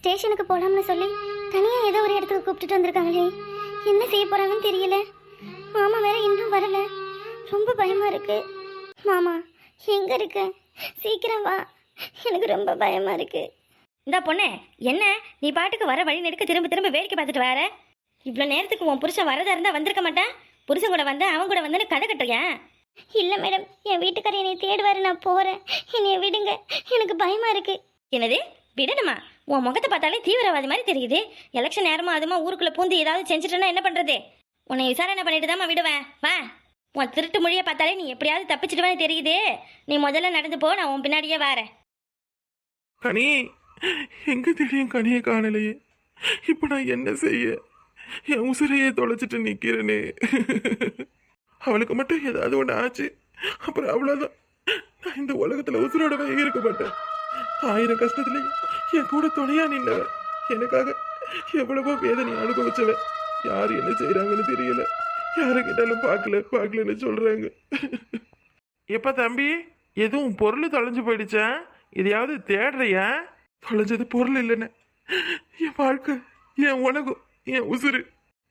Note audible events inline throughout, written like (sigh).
ஸ்டேஷனுக்கு போகலாம்னு சொல்லி தனியாக ஏதோ ஒரு இடத்துக்கு கூப்பிட்டுட்டு வந்திருக்காங்களே. என்ன செய்ய போகிறாங்கன்னு தெரியல. மாமா வேற இன்னும் வரல. ரொம்ப பயமா இருக்கு. மாமா எங்க இருக்க? சீக்கிரம் வா. எனக்கு ரொம்ப பயமா இருக்கு. இந்த பொண்ணே என்ன? நீ பாட்டுக்கு வர வழி நெடுக்க திரும்ப திரும்ப வேடிக்கை பார்த்துட்டு வர. இவ்வளோ நேரத்துக்கு உன் புருஷன் வரதா இருந்தா வந்திருக்க மாட்டான்? புருஷன் கூட வந்த அவன் கூட வந்து கதை கட்டுறியா? இல்ல மேடம் என் வீட்டுக்காரர் என்னை தேடுவாரு நான் போறேன். என்னைய விடுங்க. எனக்கு பயமா இருக்கு. என்னது? விடணுமா? உன் முகத்தை பார்த்தாலே தீவிரவாதி மாதிரி தெரியுது. எலெக்ஷன் நேரமாக அதுமா ஊருக்குள்ள பூந்து ஏதாவது செஞ்சுட்டேன்னா என்ன பண்ணுறது உன்னை விசாரணை பண்ணிட்டு தாம்மா விடுவேன். வா. உன் திருட்டு மொழியை பார்த்தாலே நீ எப்படியாவது தப்பிச்சிடுவேன்னு தெரியுது. நீ முதல்ல நடந்து போ நான் உன் பின்னாடியே வரேன். கனி எங்க தெரியும் கனியை காணலையே? இப்ப நான் என்ன செய்ய? என் உசிரையே தொலைச்சிட்டு நிக்கிறேனே. அவளுக்கு மட்டும் ஏதாவது ஒன்று ஆச்சு. அப்புறம் அவ்வளோதான் நான் இந்த உலகத்துல உசுரோடவே இருக்க மாட்டேன். ஆயிரம் கஷ்டத்துலயும் என் கூட துணையா நின்னவ எனக்காக எவ்வளவோ வேதனை அனுபவிச்சவ யார் என்ன செய்றாங்கன்னு தெரியல. யாரை கேட்டாலும் பார்க்கல பார்க்கலன்னு சொல்றாங்க. எப்ப தம்பி? எதுவும் பொருள் தொலைஞ்சு போயிடுச்சா? எதையாவது தேடுறியா? தொலைஞ்சது பொருள் இல்லைன்னு. என் வாழ்க்கை என் உலகம் என் உசுறு.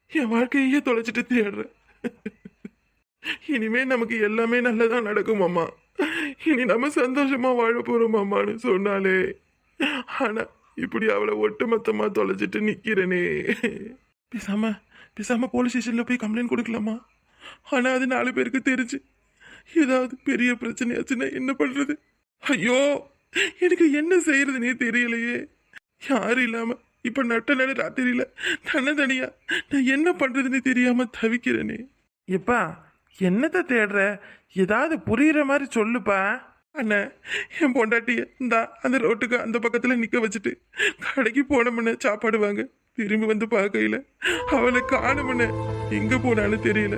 என் வாழ்க்கையே தொலைச்சிட்டு தேடுறேன். இனிமே நமக்கு எல்லாமே நல்லதா நடக்கும் அம்மா. இனி நம்ம சந்தோஷமா வாழ போறோம் சொன்னாலே. ஆனா இப்படி அவளை ஒட்டுமொத்தமா தொலைச்சிட்டு நிற்கிறேனே பேசாம பேசாம போலீஸ் ஸ்டேஷன்ல போய் கம்ப்ளைண்ட் கொடுக்கலாமா? ஆனா அது நாலு பேருக்கு தெரிஞ்சு. ஏதாவது பெரிய பிரச்சனையாச்சுன்னா என்ன பண்றது? ஐயோ எனக்கு என்ன செய்யறதுனே தெரியலையே. யாரும் இல்லாம இப்ப நட்ட நட ராத்திரியில தன்னதனியா நான் என்ன பண்றதுன்னு தெரியாம தவிக்கிறேனே. எப்பா என்னத்தை தேடுற? ஏதாவது புரியுற மாதிரி சொல்லுப்பா. அண்ணா என் பொண்டாட்டிய இந்தா அந்த ரோட்டுக்கு அந்த பக்கத்தில் நிற்க வச்சுட்டு கடைக்கு போனோம்னு சாப்பாடு வாங்க. திரும்பி வந்து பார்க்கையில அவளை காணும்னு எங்க போனாலும் தெரியல.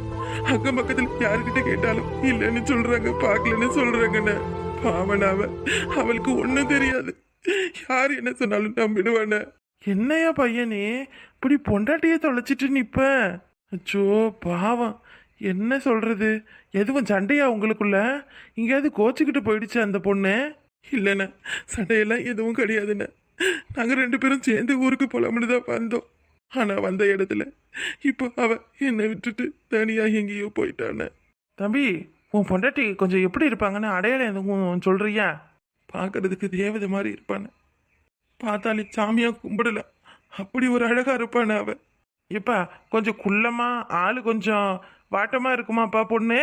அக்கம் பக்கத்தில் யாருக்கிட்ட கேட்டாலும் இல்லைன்னு சொல்றாங்க பார்க்கலன்னு சொல்றாங்கண்ணே பாவனாவ அவளுக்கு ஒன்றும் தெரியாது. யார் என்ன சொன்னாலும் நம்பிடுவான என்னையா பையனே இப்படி பொண்டாட்டியை தொலைச்சிட்டு நிற்ப அச்சோ பாவம். என்ன சொல்றது? எதுவும் சண்டையா உங்களுக்குள்ள? எங்கேயாவது கோச்சிக்கிட்டு போயிடுச்சு அந்த பொண்ணு. இல்லைண்ணே சண்டையெல்லாம் எதுவும் கிடையாதுண்ணே. நாங்கள் ரெண்டு பேரும் சேர்ந்து ஊருக்கு போலாம்னு தான் வந்தோம். ஆனால் வந்த இடத்துல இப்போ அவ என்னை விட்டுட்டு தனியாக எங்கேயோ போயிட்டானே. தம்பி உன் பொண்டாட்டி கொஞ்சம் எப்படி இருப்பாங்கன்னு அடையாளம் எதுவும் சொல்றியா? பார்க்கறதுக்கு தேவதை மாதிரி இருப்பானே. பார்த்தாலே சாமியாக கும்பிடல. அப்படி ஒரு அழகாக இருப்பானே அவன் இப்போ கொஞ்சம் குள்ளமா ஆள் கொஞ்சம் வாட்டமா இருக்குமாப்பா பொண்ணு?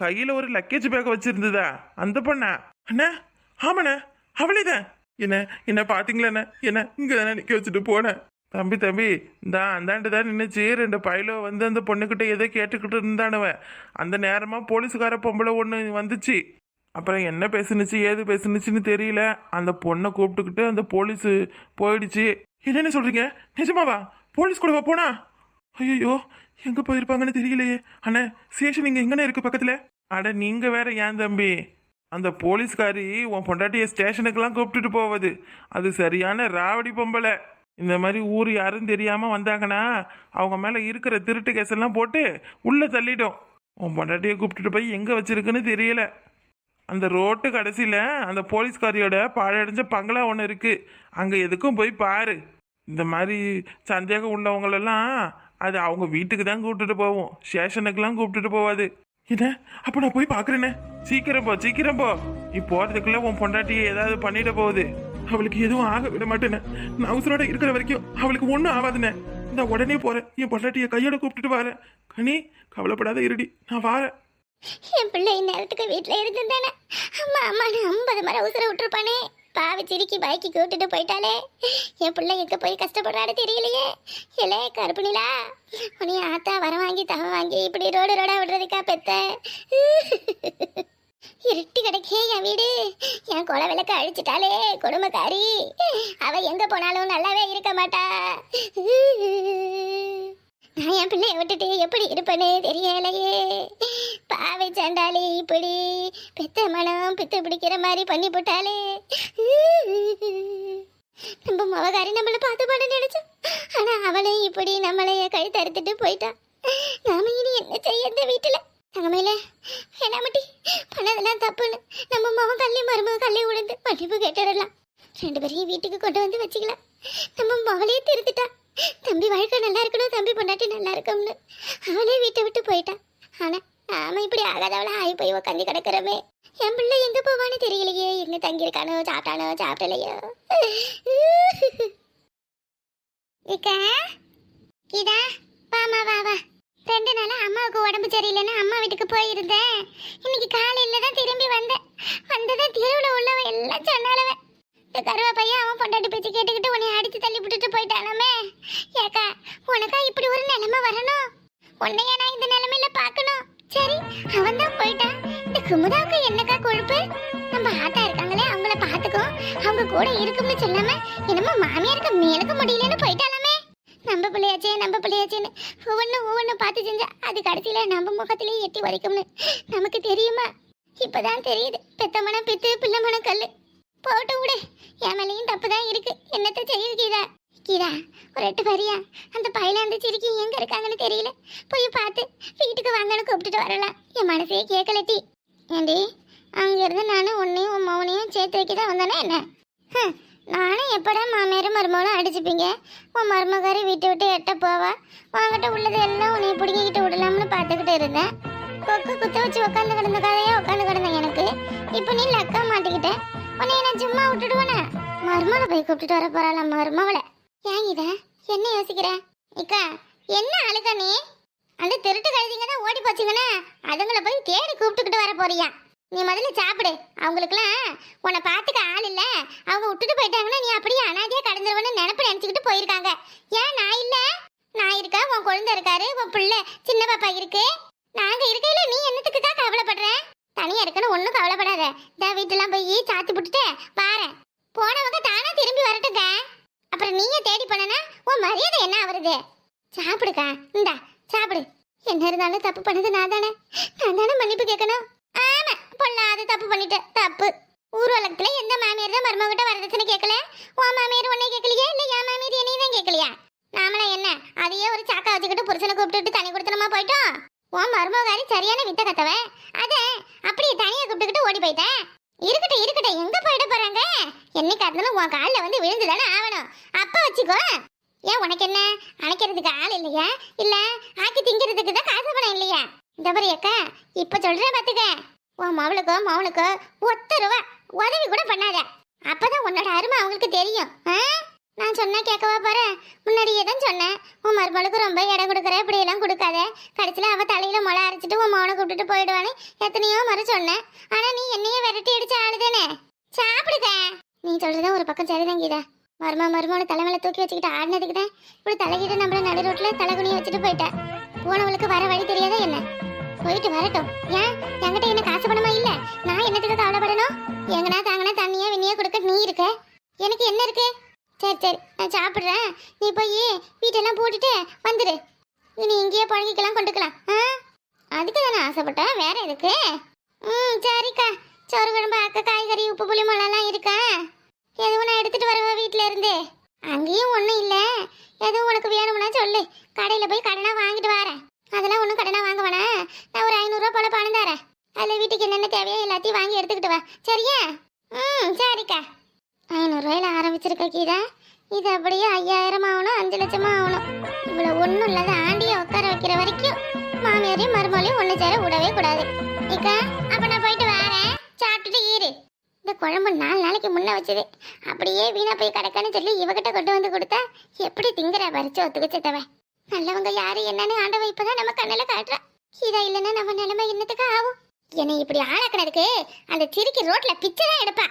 கையில ஒரு லக்கேஜ் பேக் வச்சிருந்ததா? அந்த பொண்ணா? அண்ணா ஆமாண்ணே அவளேதான் என்ன என்ன பாத்தீங்களா என்ன இங்க தானே நிக்க வச்சுட்டு போனேன் தம்பி தம்பி இந்த அந்தாண்டு தான் நின்றுச்சு ரெண்டு பயிலோ வந்து அந்த பொண்ணுக்கிட்ட ஏதோ கேட்டுக்கிட்டு இருந்தானுவன் அந்த நேரமாக போலீஸுக்கார பொம்பளை ஒன்று வந்துச்சு. அப்புறம் என்ன பேசுனுச்சு ஏது பேசுனுச்சுன்னு தெரியல. அந்த பொண்ணை கூப்பிட்டுக்கிட்டு அந்த போலீஸு போயிடுச்சு. என்னென்ன சொல்கிறீங்க நிஜமாவா? போலீஸ் கூடவா போனா? ஐயோ எங்க போயிருப்பாங்கன்னு தெரியலையே. அண்ணே ஸ்டேஷன் இங்க எங்கண்ணே இருக்கு பக்கத்துல? அட நீங்க வேற ஏன் தம்பி? அந்த போலீஸ்காரி உன் பொண்டாட்டிய ஸ்டேஷனுக்கெல்லாம் கூப்பிட்டுட்டு போவது. அது சரியான ராவடி பொம்பளை. இந்த மாதிரி ஊர் யாரும் தெரியாம வந்தாங்கன்னா அவங்க மேல இருக்கிற திருட்டு கேஸ் எல்லாம் போட்டு உள்ள தள்ளிட்டோம் உன் பொண்டாட்டிய கூப்பிட்டுட்டு போய் எங்க வச்சிருக்குன்னு தெரியல. அந்த ரோட்டு கடைசியில் அந்த போலீஸ்காரியோட பாழடைஞ்ச பங்களா ஒன்று இருக்கு. அங்கே எதுக்கும் போய் பாரு. இந்த மாதிரி சந்தேகம் உள்ளவங்களெல்லாம் அது அவங்க வீட்டுக்கு தான் கூப்பிட்டுட்டு போவோம். ஸ்டேஷனுக்கெல்லாம் கூப்பிட்டுட்டு போவாது. என்ன? அப்போ நான் போய் பார்க்குறேனே. சீக்கிரம் போ சீக்கிரம் போ. நீ போகிறதுக்குள்ளே உன் பொண்டாட்டியை ஏதாவது பண்ணிட போகுது. அவளுக்கு எதுவும் ஆக விட மாட்டேனே நான் அவசரோட இருக்கிற வரைக்கும் அவளுக்கு ஒன்றும் ஆகாதுண்ணே இந்த உடனே போகிறேன் என் பொண்டாட்டியை கையோட கூப்பிட்டுட்டு வரேன். கனி கவலைப்படாத இருடி. நான் வாரேன். என் பிள்ளை இந்நேரத்துக்கு வீட்டில் இருந்திருந்தானே. அம்மா அம்மான்னு ஐம்பது மரம் உசுர விட்டுருப்பானே. பாவி சிரிக்கி பைக்கு கூட்டிட்டு போயிட்டாலே என் பிள்ளை எங்கே போய் கஷ்டப்படுறாரு தெரியலையே. இலே கருப்புனிலா உனிய ஆத்தா வர வாங்கி தவ வாங்கி இப்படி ரோடு ரோடா விடுறதுக்கா பெத்த? இருட்டி கிடைக்கே என் வீடு. என் கொலை விளக்க அழிச்சிட்டாலே கொடுமைக்காரி. அவ எங்க போனாலும் நல்லாவே இருக்க மாட்டா. நான் என் பிள்ளைய விட்டுட்டு எப்படி இருப்பேனே தெரியலையே. பாவை சண்டாலே இப்படி பெத்த மனம் பித்து பிடிக்கிற மாதிரி பண்ணி போட்டாலே. நம்ம மவகாரி நம்மளை பார்த்து பாட நினைச்சோம் ஆனா அவளே இப்படி நம்மளைய கழுத்தறுத்துட்டு போயிட்டா. நாம இனி என்ன செய்ய? இந்த தங்கமையில வேணாமட்டி பண்ணதெல்லாம் தப்புன்னு நம்ம மகன் கல்லி மருமக கல்லி உழுந்து மன்னிப்பு கேட்டுடலாம் ரெண்டு பேரையும் வீட்டுக்கு கொண்டு வந்து வச்சுக்கலாம் நம்ம மகளே திருத்திட்டா தம்பி வாழ்க்கை நல்லா இருக்கணும் தம்பி பொண்டாட்டி நல்லா இருக்கும்னு அவளே வீட்டை விட்டு போயிட்டா ஆனா நாம இப்படி ஆகாதவள ஆகி போய் உக்காந்து கிடக்குறமே என் பிள்ளை எங்க போவான்னு தெரியலையே எங்க தங்கியிருக்கானோ சாப்பிட்டானோ சாப்பிடலையோ இக்கா கீதா வாமா வா வா ரெண்டு நாளா அம்மாவுக்கு உடம்பு சரியில்லைன்னு அம்மா வீட்டுக்கு போயிருந்தேன். இன்னைக்கு காலையில தான் திரும்பி வந்தேன். வந்ததே தெருவில் உள்ளவ எல்லாம் சொன்னாலவ இந்த கருவா பையன் அவன் பொண்டாட்டி பேச்சு கேட்டுக்கிட்டு உன்னை அடித்து தள்ளி விட்டுட்டு போயிட்டானாமே ஏக்கா உனக்கா இப்படி ஒரு நிலைமை வரணும்? உன்னைய நான் இந்த நிலைமையில பார்க்கணும்? சரி அவன் தான் போயிட்டான். இந்த குமுதாவுக்கு என்னக்கா கொழுப்பு? நம்ம ஆத்தா இருக்காங்களே அவங்கள பார்த்துக்கோ. அவங்க கூட இருக்கும்னு சொல்லாம என்னமோ மாமியாருக்கு மேலுக்கு முடியலன்னு போயிட்டாலாமே. நம்ம பிள்ளையாச்சே நம்ம பிள்ளையாச்சேன்னு ஒவ்வொன்று ஒவ்வொன்றும் பார்த்து செஞ்சா அது கடைசியில் நம்ம முகத்திலேயே எட்டி வரைக்கும்னு நமக்கு தெரியுமா? இப்பதான் தெரியுது. பெத்த மனம் பித்து பிள்ளை மனம் கல்லு. போட்டு விடு. என் மேலேயும் தப்பு தான் இருக்கு. என்னத்தை செய்யுது கீதா? கீதா ஒரு எட்டு வரியா? அந்த பையில அந்த சிரிக்கி எங்கே இருக்காங்கன்னு தெரியல. போய் பார்த்து வீட்டுக்கு வாங்கன்னு கூப்பிட்டுட்டு வரலாம். என் மனசே கேட்கலட்டி ஏண்டி அங்கேருந்து நானும் உன்னையும் உன் மௌனையும் சேர்த்து வைக்க தான் வந்தானே என்ன? ஹம், நானும் எப்படா மாமியாரும் மருமகளும் அடிச்சுப்பீங்க? உன் மருமகாரி வீட்டை விட்டு எட்ட போவா? வாங்கிட்ட உள்ளது எல்லாம் உன்னை பிடிக்கிட்டு விடலாம்னு பார்த்துக்கிட்டு இருந்தேன். கொக்கு குத்த வச்சு உட்காந்து கிடந்த கதையா உட்காந்து கிடந்தேன் எனக்கு. இப்போ நீ லக்கா மாட்டிக்கிட்ட. உன்னை நான் சும்மா விட்டுடுவேனே? மருமகளை போய் கூப்பிட்டுட்டு வர போறாளா மருமகளை? ஏன் இத என்ன யோசிக்கிற? இக்கா என்ன அழுக நீ? அந்த திருட்டு கழுதிங்க தான் ஓடி போச்சுங்கண்ணே அதுங்களை போய் தேடி கூப்பிட்டுக்கிட்டு வர போறியா? நீ முதல்ல சாப்பிடு. அவங்களுக்குலாம் உன்னை பார்த்துக்க ஆள் இல்லை. அவங்க விட்டுட்டு போயிட்டாங்கன்னா நீ அப்படியே அனாதையா கடந்துருவன்னு நினப்பு நினச்சிக்கிட்டு போயிருக்காங்க. ஏன் நான் இல்லை? நான் இருக்கா? உன் குழந்தை இருக்காரு? உன் பிள்ளை சின்ன பாப்பா இருக்கு? நாங்கள் இருக்கையில நீ என்னத்துக்குக்கா கவலைப்படுற? தனியா இருக்குன்னு ஒன்றும் கவலைப்படாத. இந்த வீட்டெல்லாம் போய் சாத்தி புட்டுட்டு பாரேன் போனவங்க தானா திரும்பி வரட்டுங்க அப்புறம் நீயே தேடி போனா உன் மரியாதை என்ன ஆகுறது சாப்பிடுக்கா. இந்தா சாப்பிடு. என்ன இருந்தாலும் தப்பு பண்ணது நான் தானே. நான் தானே மன்னிப்பு கேட்கணும்? ஆமா. பொல்லாத தப்பு பண்ணிட்டேன் தப்பு. ஊர்வலத்துல எந்த மாமியார் தான் மருமகிட்ட வரதட்சணை கேட்கல? உன் மாமியார் உன்னை கேட்கலையா? இல்ல என் மாமியார் என்னையும் தான் கேட்கலையா? நாமளா என்ன அதையே ஒரு சாக்கா வச்சுக்கிட்டு புருஷனை கூப்பிட்டுட்டு தனி கொடுத்தனமா போயிட்டோம்? உன் மருமகாரி சரியான வித்த கத்தவ. அத அப்படியே தனியா கூப்பிட்டுக்கிட்டு ஓடி போயிட்டேன் இருக்கட்டும் இருக்கட்டும் எங்க போயிட போறாங்க? என்னைக்கா இருந்தாலும் உன் காலில் வந்து விழுந்துதானே ஆகணும். அப்ப வச்சுக்கோ. ஏன் உனக்கு என்ன? அணைக்கிறதுக்கு ஆள் இல்லையா? இல்ல ஆக்கி திங்கிறதுக்கு தான் காசு பணம் இல்லையா? இந்த மாதிரி அக்கா இப்ப சொல்றேன் பாத்துக்க. உன் மவளுக்கோ மவனுக்கோ ஒத்த ரூபா உதவி கூட பண்ணாத. அப்பதான் உன்னோட அருமை அவங்களுக்கு தெரியும். நான் சொன்னா கேட்கவா பாரு முன்னாடியே தான் சொன்னேன். உன் மருமகளுக்கு ரொம்ப இடம் கொடுக்குற இப்படி எல்லாம் கொடுக்காத. கடைசியில் அவ தலையில் மொளை அரைச்சிட்டு உன் மவனை கூப்பிட்டுட்டு போயிடுவான்னு எத்தனையோ முறை சொன்னேன். ஆனா நீ என்னையே விரட்டி அடிச்ச ஆளுதானே? சாப்பிடுக்க நீ சொல்றத ஒரு பக்கம் சரிதான் கீதா. மரும மருமோட தலைமையில தூக்கி வச்சுக்கிட்டு ஆடினதுக்கு தான் இப்படி தலைகிட்ட நம்மள நடு ரோட்ல தலைகுனியை வச்சுட்டு போயிட்டேன் போனவளுக்கு வர வழி தெரியாதா என்ன? போயிட்டு வரட்டும். ஏன்? என்கிட்ட என்ன காசு பணமா இல்ல? நான் என்னத்துக்கு கவலைப்படணும் எங்கனா தாங்கனா தண்ணியா விண்ணியா கொடுக்க நீ இருக்க? எனக்கு என்ன இருக்கு? சரி சரி நான் சாப்பிட்றேன். நீ போய் வீட்டெல்லாம் போட்டுட்டு வந்துடு இனி இங்கேயே பழகிக்கலாம் கொண்டுக்கலாம். ஆ? அதுக்கு தானே ஆசைப்பட்டேன் வேற எதுக்கு? ம் சரிக்கா. சோறு குழம்பு அக்க காய்கறி உப்பு புளி மிளகாலாம் இருக்கா? எதுவும் நான் எடுத்துட்டு வரவா வீட்டில் இருந்து? அங்கேயும் ஒன்றும் இல்லை. எதுவும் உனக்கு வேணும்னா சொல்லு. கடையில் போய் கடனாக வாங்கிட்டு வரேன். அதெல்லாம் ஒன்றும் கடனாக வாங்க வேணாம் நான் ஒரு ஐநூறுரூவா போல பணம் தரேன். அதில் வீட்டுக்கு என்னென்ன தேவையோ எல்லாத்தையும் வாங்கி எடுத்துக்கிட்டு வா. சரியா? ம் சரிக்கா. ஐநூறுரூவாயில் ஆரம்பிச்சிருக்க கீதா. இது அப்படியே ஐயாயிரம் ஆகணும் அஞ்சு லட்சமாக ஆகணும். இவ்வளோ ஒன்றும் இல்லாத ஆண்டியை உட்கார வைக்கிற வரைக்கும் மாமியாரையும் மருமகளையும் ஒன்று சேர விடவே கூடாது. இக்கா அப்போ நான் போயிட்டு வரேன். சாப்பிட்டுட்டு ஈரு இந்த குழம்பு நாலு நாளைக்கு முன்னே வச்சது. அப்படியே வீணா போய் கிடக்கான்னு சொல்லி இவகிட்ட கொண்டு வந்து கொடுத்தா எப்படி திங்கிற பறிச்சு ஒத்துக்கிச்சு தவன் நல்லவங்க யாரு என்னன்னு ஆண்டவன் இப்பதான் நம்ம கண்ணில் காட்டுறா. இதா இல்லைன்னா நம்ம நிலைமை என்னத்துக்கு ஆகும்? என்னை இப்படி ஆளாக்குனதுக்கு அந்த திருக்கி ரோட்ல பிச்சை தான் எடுப்பா.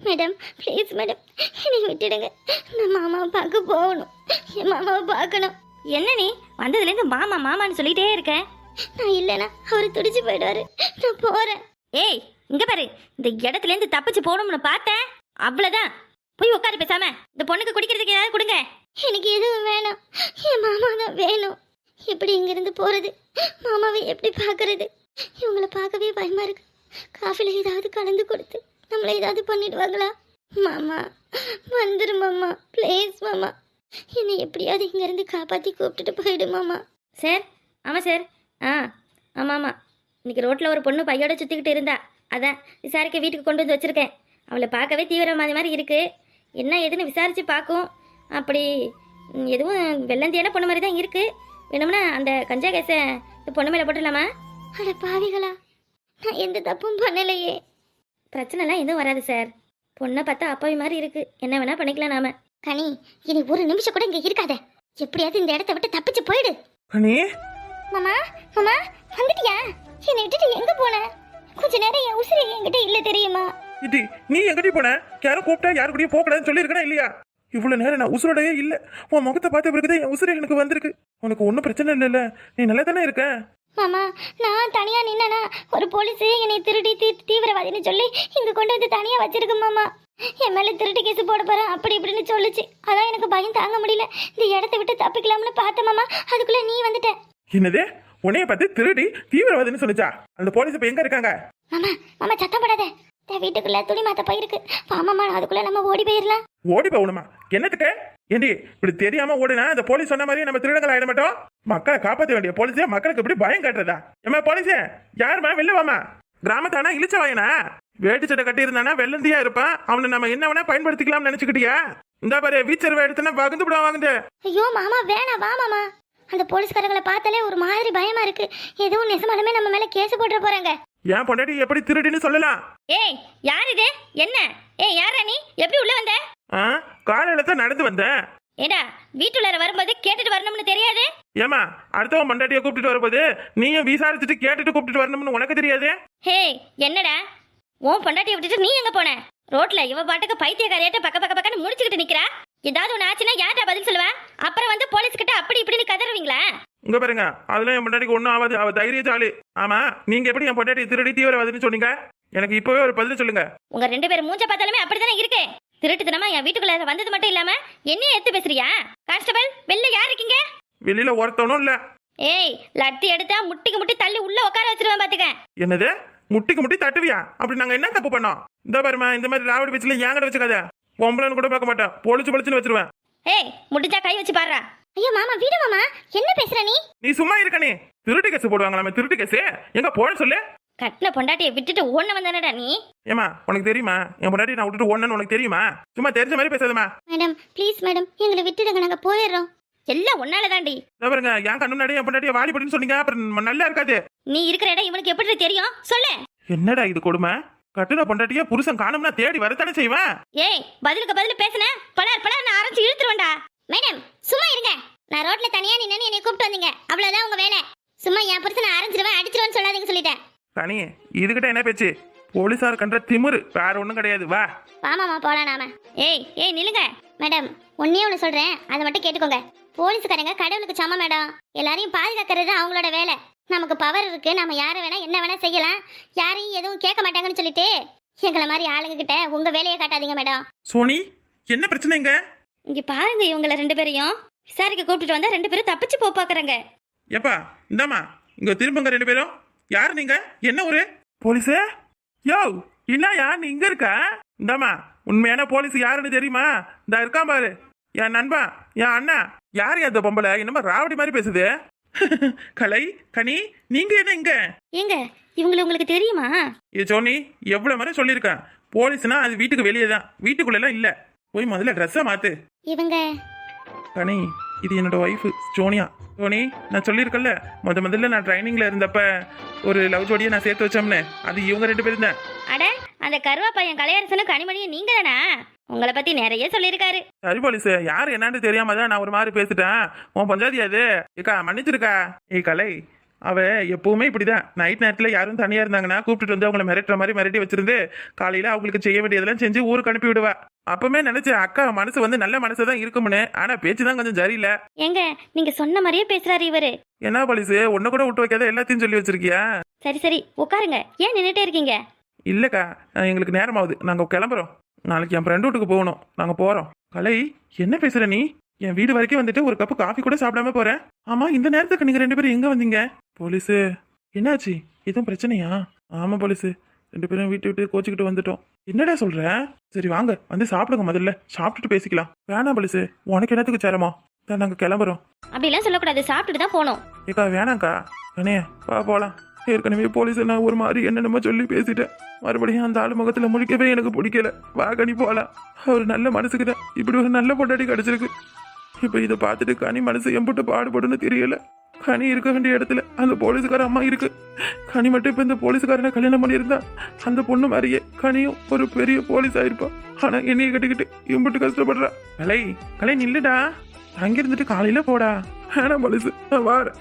மேடம் ப்ளீஸ் மேடம் என்னை விட்டுடுங்க. நான் மாமாவை பார்க்க போகணும். என் மாமாவை பார்க்கணும். என்ன நீ? வந்ததுலேருந்து மாமா மாமான்னு சொல்லிட்டே இருக்க. நான் இல்லைனா அவர் துடிச்சு போயிடுவாரு. நான் போறேன். ஏய் இங்க பாரு. இந்த இடத்துல இருந்து தப்பிச்சு போகணும்னு பார்த்தேன். அவ்வளவுதான். போய் உட்காரு பேசாம. இந்த பொண்ணுக்கு குடிக்கிறதுக்கு ஏதாவது கொடுங்க. எனக்கு எதுவும் வேணாம். என் மாமா தான் வேணும். எப்படி இங்கிருந்து போறது? மாமாவை எப்படி பார்க்கறது? இவங்களை பார்க்கவே பயமா இருக்கு. காஃபில ஏதாவது கலந்து கொடுத்து நம்மளை ஏதாவது பண்ணிடுவாங்களா? மாமா வந்துரு மாமா. ப்ளீஸ் மாமா. என்னை எப்படியாவது இங்கிருந்து காப்பாத்தி கூப்பிட்டுட்டு போயிடு மாமா. சார் ஆமாம் சார். ஆ ஆமாம் ஆமாம் இன்னைக்கு ரோட்டில் ஒரு பொண்ணு பையோட சுற்றிக்கிட்டு இருந்தா. அதான் விசாரிக்க வீட்டுக்கு கொண்டு வந்து வச்சுருக்கேன். அவளை பார்க்கவே தீவிரவாதி மாதிரி இருக்குது என்ன ஏதுன்னு விசாரித்து பார்க்கும். அப்படி எதுவும் வெள்ளந்தியான பொண்ணு மாதிரி தான் இருக்குது வேணும்னா அந்த கஞ்சா கேஸை இந்த பொண்ணு மேலே போட்டுடலாமா? அட பாவிகளா நான் எந்த தப்பும் பண்ணலையே. பிரச்சனைலாம் எதுவும் வராது சார் பொண்ணை பார்த்தா அப்பாவி மாதிரி இருக்குது என்ன வேணால் பண்ணிக்கலாம் நாம. கனி இனி ஒரு நிமிஷம் கூட இங்க இருக்காத. எப்படியாவது இந்த இடத்த விட்டு தப்பிச்சு போயிடு. கனி மாமா மாமா வந்துட்டியா? என்னை விட்டுட்டு எங்க போன? கொஞ்ச நேரம் என் உசிரி என்கிட்ட இல்ல தெரியுமா? இடி நீ எங்கடி போன? யாரும் கூப்பிட்டா யாரு கூடயும் போக கூடாதுன்னு சொல்லியிருக்கனா இல்லையா? இவ்வளவு நேரம் நான் உசுரோடவே இல்ல. உன் முகத்தை பார்த்த பிறகுதான் என் உசுறு எனக்கு வந்திருக்கு. உனக்கு ஒன்றும் பிரச்சனை இல்லைல்ல. நீ நல்லா தானே இருக்க? மாமா நான் தனியா நின்னா ஒரு போலீஸ் என்னை திருடி தீ தீவிரவாதின்னு சொல்லி இங்க கொண்டு வந்து தனியா வச்சிருக்கு மாமா. என் மேல திருட்டு கேஸ் போட போறேன் அப்படி இப்படின்னு சொல்லுச்சு. அதான் எனக்கு பயம் தாங்க முடியல. இந்த இடத்த விட்டு தப்பிக்கலாம்னு பார்த்தேன் மாமா. அதுக்குள்ள நீ வந்துட்ட. என்னது? உன்னைய பார்த்து திருடி தீவிரவாதின்னு சொல்லுச்சா? அந்த போலீஸ் இப்ப எங்க இருக்காங்க? மாமா மாமா சத்தம் போடாத. வீட்டுக்குள்ள துணி மாத்த போயிருக்கு. பாமாமா அதுக்குள்ள நம்ம ஓடி போயிடலாம் ஓடி போகணுமா என்னத்துக்கு? ஏண்டி இப்படி தெரியாம ஓடுனா அந்த போலீஸ் சொன்ன மாதிரி நம்ம திருடங்கள் ஆயிட மாட்டோம்? மக்களை காப்பாற்ற வேண்டிய போலீஸே மக்களுக்கு இப்படி பயம் காட்டுறதா? ஏமா போலீஸே யாருமா வெளில வாமா கிராமத்தானா இழிச்ச வாயனா? வேட்டு சட்டை கட்டி இருந்தானா வெள்ளந்தியா இருப்பான். அவனை நம்ம என்ன வேணா பயன்படுத்திக்கலாம்னு நினைச்சுக்கிட்டியா? இந்த பாரு வீச்சர் எடுத்துனா பகுந்து விடுவா வாங்குது ஐயோ மாமா வேணாம் வா மாமா. அந்த போலீஸ்காரங்களை பார்த்தாலே ஒரு மாதிரி பயமா இருக்கு. எதுவும் நிஜமாலுமே நம்ம மேல கேஸ் போட்டுற போறாங்க. ஏன் பொண்டாட்டி எப்படி திருடின்னு சொல்லலாம். ஏய் யார் இது? என்ன? ஏய் யாரா நீ? எப்படி உள்ள வந்த? ஆ காலையில தான் நடந்து வந்தேன் ஏடா வீட்டுள்ளார வரும்போது கேட்டுட்டு வரணும்னு தெரியாது? ஏமா அடுத்தவன் பொண்டாட்டியை கூப்பிட்டுட்டு வரும்போது நீயும் விசாரிச்சுட்டு கேட்டுட்டு கூப்பிட்டுட்டு வரணும்னு உனக்கு தெரியாது? ஹே என்னடா? உன் பொண்டாட்டியை விட்டுட்டு நீ எங்க போன? ரோட்ல இவ பாட்டுக்கு பைத்தியக்காரியாட்ட பக்க பக்க பக்கன்னு முடிச்சுக்கிட்டு நிக்கிறா? ஏதாவது ஒன்று ஆச்சுன்னா யார்டா பதில் சொல்லுவா? அப்புறம் வந்து போலீஸ் கிட்ட அப்படி இப்படின்னு கதறுவீங்களா? இங்க பாருங்க அதுல என் பொண்டாட்டிக்கு ஒன்றும் ஆகாது அவ தைரியசாலி. ஆமா நீங்க எப்படி என் பொண்டாட்டி திருடி தீவிரவாதின்னு சொன்னீங்க? எனக்கு இப்பவே ஒரு பதில் சொல்லுங்க. உங்க ரெண்டு பேரும் மூஞ்ச பார்த்தாலுமே அப்படித்தானே இருக்கு? திருட்டுத்தனமா என் வீட்டுக்குள்ள வந்தது மட்டும் இல்லாம என்னைய எடுத்து பேசுறியா? கான்ஸ்டபிள் வெளில யார் இருக்கீங்க? வெளியில ஒருத்தவனும் இல்ல. ஏய் லத்தி எடுத்தா முட்டிக்கு முட்டி தள்ளி உள்ள உட்கார வச்சிருவேன் பாத்துக்க. என்னது? முட்டிக்கு முட்டி தட்டுவியா? அப்படி நாங்க என்ன தப்பு பண்ணோம்? இந்த பாருமா இந்த மாதிரி ராவடி வச்சுல ஏங்கட வச்சுக்காத. பொம்பளைன்னு கூட பார்க்க மாட்டேன். பொழிச்சு பொழிச்சுன்னு வச்சிருவேன். ஏய் முடிஞ்சா கை வச்சு பாடுறா ஐயோ மாமா வீடு மாமா. என்ன பேசுற நீ? நீ சும்மா இருக்க நீ. திருட்டு கேஸ் போடுவாங்களாமே திருட்டு கேஸ். எங்க போட சொல்லு. கட்டின பொண்டாட்டியை விட்டுட்டு ஓன வந்தானடா நீ? ஏமா உனக்கு தெரியுமா? என் பொண்டாட்டி நான் விட்டுட்டு ஓடணும்னு உனக்கு தெரியுமா? சும்மா தெரிஞ்ச மாதிரி பேசாதம்மா. மேடம் ப்ளீஸ் மேடம் எங்களை விட்டுடுங்க நாங்க போயிடுறோம். எல்லாம் ஒன்னால தாண்டி பாருங்க என் கண்ணு முன்னாடி என் பொண்டாட்டியை வாலி படின்னு சொன்னீங்க அப்புறம் நல்லா இருக்காது. நீ இருக்கிற இடம் இவனுக்கு எப்படி தெரியும்? சொல்லு. என்னடா இது கொடுமை? கட்டுன பொண்டாட்டிய புருஷன் காணும்னா தேடி வரத்தானே செய்வேன். ஏய் பதிலுக்கு பதில் பேசுன. பலார் பலார் நான் ஆரம்பிச்சு இழுத்துருவேன்டா. மேடம் சும்மா இருங்க. நான் ரோட்ல தனியா நின்னு என்னை கூப்பிட்டு வந்தீங்க. அவ்வளவுதான் உங்க வேலை. சும்மா என் புருஷனை அரைஞ்சிருவேன் அடிச்சிருவேன்னு சொல்லாதீங்க சொல்லிட்டேன். கனி இதுகிட்ட என்ன பேச்சு? போலீஸார் கண்ட திமிரு வேற ஒண்ணும் கிடையாது. வா. வாமாமா போலாம் நாம. ஏய் ஏய் நில்லுங்க. மேடம் ஒன்னே ஒன்று சொல்றேன். அதை மட்டும் கேட்டுக்கோங்க. போலீஸ்காரங்க கடவுளுக்கு சமம் மேடம். எல்லாரையும் பாதுகாக்கிறது அவங்களோட வேலை. நமக்கு பவர் இருக்கு. நம்ம யாரை வேணா என்ன வேணா செய்யலாம். யாரையும் எதுவும் கேட்க மாட்டாங்கன்னு சொல்லிட்டு எங்களை மாதிரி ஆளுங்க கிட்ட உங்க வேலையை காட்டாதீங்க மேடம். சோனி என்ன பிரச்சனைங்க இங்க? பாருங்க இவங்கள ரெண்டு பேரையும். விசாரிக்க கூப்பிட்டுட்டு வந்தா ரெண்டு பேரும் தப்பிச்சு போ பாக்குறாங்க. ஏப்பா இந்தாம்மா. இங்க திரும்புங்க ரெண்டு பேரும். யார் நீங்க? என்ன ஊரு? போலீஸே? யோ என்னயா நீ இங்க இருக்க? இந்தாம்மா உண்மையான போலீஸ் யாருன்னு தெரியுமா? இந்த இருக்கான் பாரு. என் நண்பா என் அண்ணா. யார் அந்த பொம்பளை? என்னமா ராவடி மாதிரி பேசுது? (laughs) கலை கனி நீங்க என்ன இங்க? ஏங்க இவங்கள உங்களுக்கு தெரியுமா? இது சோனி எவ்வளவு முறை சொல்லியிருக்கேன் போலீஸ்னா அது வீட்டுக்கு வெளியே தான் வீட்டுக்குள்ள எல்லாம் இல்ல. போய் முதல்ல ட்ரெஸ்ஸை மாத்து. இவங்க? கனி இது என்னோட ஒய்ஃபு சோனியா. சோனி நான் சொல்லியிருக்கேன்ல முத முதல்ல நான் ட்ரைனிங்ல இருந்தப்ப ஒரு லவ் ஜோடியை நான் சேர்த்து வச்சோம்னு. அது இவங்க ரெண்டு பேரும் தான் அட அந்த கருவா பையன் கலையரசனும் கனிமணியும் நீங்க தானா உங்களை பத்தி நிறைய சொல்லியிருக்காரு. சரி போலீஸ் யார் என்னன்னு தெரியாம தான் நான் ஒரு மாதிரி பேசிட்டேன். உன் பஞ்சாதி அது. ஏக்கா மன்னிச்சிருக்கா? ஏய் கலை அவ எப்பவுமே இப்படிதான். நைட் நேரத்துல யாரும் தனியா இருந்தாங்கன்னா கூப்பிட்டுட்டு வந்து அவங்கள மிரட்டுற மாதிரி மிரட்டி வச்சிருந்து காலையில அவங்களுக்கு செய்ய வேண்டியதெல்லாம் செஞ்சு ஊருக்கு அனுப்பி விடுவா. அப்பவுமே நினைச்சேன் அக்கா மனசு வந்து நல்ல மனசு தான் இருக்கும்னு. ஆனா பேச்சு தான் கொஞ்சம் சரியில்லை. ஏங்க நீங்க சொன்ன மாதிரியே பேசுறாரு இவரு. என்ன போலீஸ் ஒன்னு கூட விட்டு வைக்காத எல்லாத்தையும் சொல்லி வச்சிருக்கியா? சரி சரி உட்காருங்க. ஏன் நின்னுட்டே இருக்கீங்க? இல்லக்கா எங்களுக்கு நேரம் ஆகுது நாங்க கிளம்புறோம். நாளைக்கு என் ஃப்ரெண்ட் வீட்டுக்கு போகணும். நாங்க போறோம். கலை என்ன பேசுற நீ? என் வீடு வரைக்கும் வந்துட்டு ஒரு கப்பு காஃபி கூட சாப்பிடாம போறேன். ஆமா இந்த நேரத்துக்கு நீங்க ரெண்டு பேரும் எங்க வந்தீங்க? போலீஸ். என்னாச்சு? எதுவும் பிரச்சனையா? ஆமா போலீஸ். ரெண்டு பேரும் வீட்டு விட்டு கோச்சிக்கிட்டு வந்துட்டோம். என்னடா சொல்ற? சரி வாங்க. வந்து சாப்பிடுங்க முதல்ல. சாப்பிட்டுட்டு பேசிக்கலாம். வேணாம் போலீஸ். உனக்கு என்னத்துக்கு சேரமா தான் நாங்க கிளம்புறோம். அப்படிலாம் சொல்லக்கூடாது. சாப்பிட்டுட்டு தான் போகணும். ஏக்கா வேணாங்க்கா அண்ணே வா போலாம். ஏற்கனவே போலீஸ் நான் ஒரு மாதிரி என்னென்னமோ சொல்லி பேசிட்டேன். மறுபடியும் அந்த ஆளு முகத்துல முழிக்கவே எனக்கு பிடிக்கல. வா கனி போலாம். ஒரு நல்ல மனசுக்கு தான் இப்படி ஒரு நல்ல பொண்டாட்டி கிடைச்சிருக்கு. இப்போ இதை பார்த்துட்டு கனி மனசு எம்புட்டு பாடுபடுன்னு தெரியல. கனி இருக்க வேண்டிய இடத்துல அந்த போலீஸ்கார அம்மா இருக்கு. கனி மட்டும் இப்போ இந்த போலீஸ்காரனை கல்யாணம் பண்ணியிருந்தா அந்த பொண்ணு மாதிரியே கனியும் ஒரு பெரிய போலீஸ் ஆயிருப்பா. ஆனா என்னைய கட்டிக்கிட்டு இம்புட்டு கஷ்டப்படுறா. கலை கலை நில்லுடா. அங்கிருந்துட்டு காலையில போடா. வேணாம் போலீஸ் நான் வாரேன்.